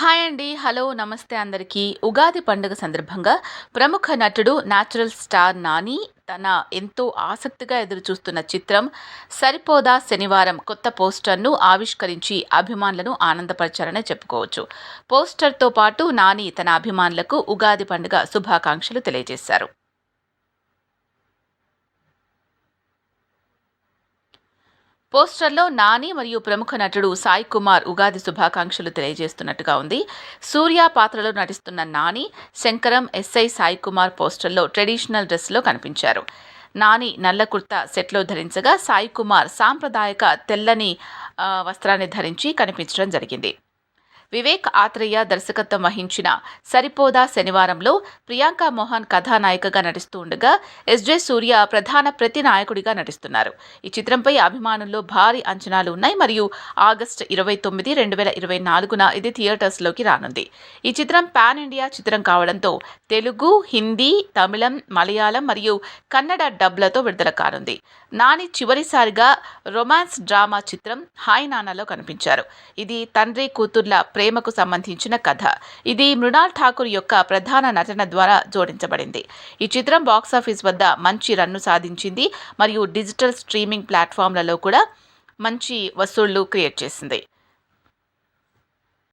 Hi అండి. Hello నమస్తే అందరికీ. ఉగాది పండుగ సందర్భంగా ప్రముఖ నటుడు న్యాచురల్ స్టార్ నాని తన ఎంతో ఆసక్తిగా ఎదురుచూస్తున్న చిత్రం సరిపోదా శనివారం కొత్త పోస్టర్ను ఆవిష్కరించి అభిమానులను ఆనందపరిచారనే చెప్పుకోవచ్చు. పోస్టర్తో పాటు నాని తన అభిమానులకు ఉగాది పండుగ శుభాకాంక్షలు తెలియజేశారు. పోస్టర్లో నాని మరియు ప్రముఖ నటుడు సాయి కుమార్ ఉగాది శుభాకాంక్షలు తెలియజేస్తున్నట్టుగా ఉంది. సూర్య పాత్రలో నటిస్తున్న నాని శంకరం ఎస్ఐ సాయి కుమార్ పోస్టర్లో ట్రెడిషనల్ డ్రెస్లో కనిపించారు. నాని నల్ల కుర్తా సెట్లో ధరించగా సాయి కుమార్ సాంప్రదాయక తెల్లని వస్త్రాన్ని ధరించి కనిపించడం జరిగింది. వివేక్ ఆత్రేయ దర్శకత్వం వహించిన సరిపోదా శనివారంలో ప్రియాంక మోహన్ కథానాయికగా నటిస్తూ ఉండగా ఎస్జే సూర్య ప్రధాన ప్రతి నాయకుడిగా నటిస్తున్నారు. ఈ చిత్రంపై అభిమానుల్లో భారీ అంచనాలు ఉన్నాయి. మరియు ఆగస్టు ఇరవై తొమ్మిది రెండు వేల ఇరవై నాలుగున ఇది థియేటర్స్లోకి రానుంది. ఈ చిత్రం పాన్ ఇండియా చిత్రం కావడంతో తెలుగు హిందీ తమిళం మలయాళం మరియు కన్నడ డబ్లతో విడుదల కానుంది. నాని చివరిసారిగా రొమాన్స్ డ్రామా చిత్రం హాయ్ నానాలో కనిపించారు. ఇది తండ్రి కూతుర్ల ప్రేమకు సంబంధించిన కథ. ఇది మృణాల్ ఠాకూర్ యొక్క ప్రధాన నటన ద్వారా జోడించబడింది. ఈ చిత్రం బాక్సాఫీస్ వద్ద మంచి రన్ను సాధించింది మరియు డిజిటల్ స్ట్రీమింగ్ ప్లాట్ఫామ్లలో కూడా మంచి వసూళ్ళు క్రియేట్ చేసింది.